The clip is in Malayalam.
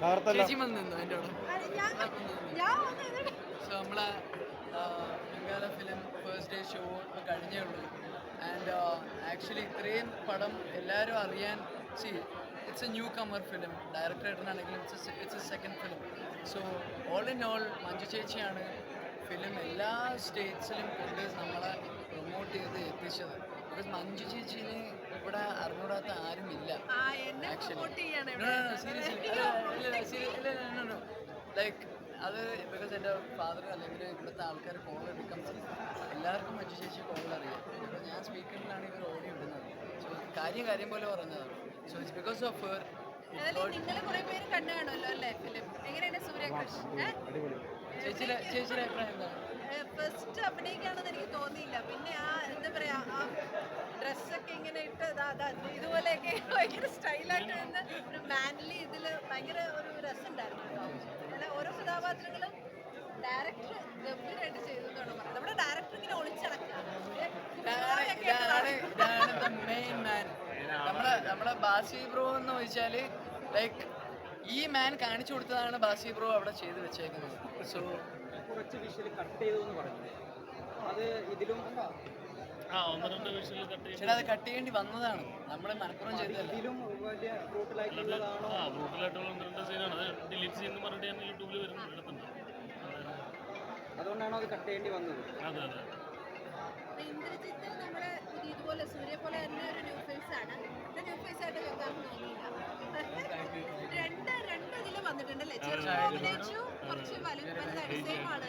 തകർത്തല്ല ചേച്ചി വന്ന് നിന്നു എന്റെ കൂടെ സോ നമ്മളെ ബംഗാല ഫിലിം ഫസ്റ്റ് ഡേ ഷോ കഴിഞ്ഞേ ഉള്ളൂ. ആൻഡ് ആക്ച്വലി ഇത്രയും പടം എല്ലാവരും അറിയാൻ see it's a newcomer film ഡയറക്ടറായിട്ടാണെങ്കിലും it's it's a second film so all in all Manju ചേച്ചിയാണ് ഫിലിം എല്ലാ സ്റ്റേറ്റ്സിലും കൊണ്ട് നമ്മളെ പ്രൊമോട്ട് ചെയ്ത് എത്തിച്ചത് ബിക്കോസ് മഞ്ജു ചേച്ചിനെ ഇവിടെ അറിഞ്ഞൂടാത്ത ആരും ആ Like, അത് ബിക്കോസ് എന്റെ ഫാദർ അല്ലെങ്കിൽ ഇവിടുത്തെ ആൾക്കാർ കോൾ എടുക്കാൻ എല്ലാവർക്കും ചേച്ചി കോൾ അറിയാം. അപ്പോൾ ഞാൻ സ്പീക്കറിലാണ് ഇവർ ഓടി വിടുന്നത്. സോ കാര്യം കാര്യം പോലെ പറഞ്ഞതാണ്. So it's because of her ചേച്ചിയുടെ അഭിപ്രായം എന്താണ്? ഫസ്റ്റ് അഭിനയിക്കാണെന്ന് എനിക്ക് തോന്നിയില്ല. പിന്നെ ആ എന്താ പറയാ ആ ഡ്രസ്സൊക്കെ ഇങ്ങനെ ഇട്ട് ദാ ദാ ഇതുപോലെയൊക്കെ ഭയങ്കര സ്റ്റൈലായിട്ട് നിന്ന് ഒരു മാൻലി ഇതിൽ ഭയങ്കര ഒരു രസമുണ്ടായിരുന്നു കേട്ടോ. ഓരോ കഥാപാത്രങ്ങളും ഡയറക്ടർ ഗംഭീരമായിട്ട് ചെയ്തു എന്നാണ് പറയുന്നത്. നമ്മുടെ ഡയറക്ടർ ഇങ്ങനെ നമ്മളെ നമ്മളെ ബാസി ബ്രോ എന്ന് ചോദിച്ചാൽ ലൈക്ക് ഈ മാൻ കാണിച്ചു കൊടുത്തതാണ് ബാസി ബ്രോ അവിടെ ചെയ്ത് വെച്ചേക്കുന്നത്. സോ കുറച്ച് വിഷയം കട്ട് ചെയ്തു എന്ന് പറഞ്ഞു. അത് ഇതിലും ചേട്ടാ അത് കട്ട് ചെയ്യേണ്ടി വന്നതാണ്. നമ്മൾ മലപ്പുറം അതുകൊണ്ടാണോ അത് കട്ട് ചെയ്യേണ്ടി വന്നത്? അതെ അതെ ഇന്ദ്രജിത്ത് നമ്മുടെ ഇതുപോലെ സൂര്യ പോലെ തന്നെ ഒരു ന്യൂ ഫേസ് ആണ്. ഇത് ന്യൂ ഫേസ് ആയിട്ട് കേൾക്കാൻ തോന്നിയില്ല രണ്ട് രണ്ട് ഇതിൽ വന്നിട്ടുണ്ടല്ലേ? ചെറുപ്പം കുറച്ച് വലുതായിട്ട് സെയിം ആണ്.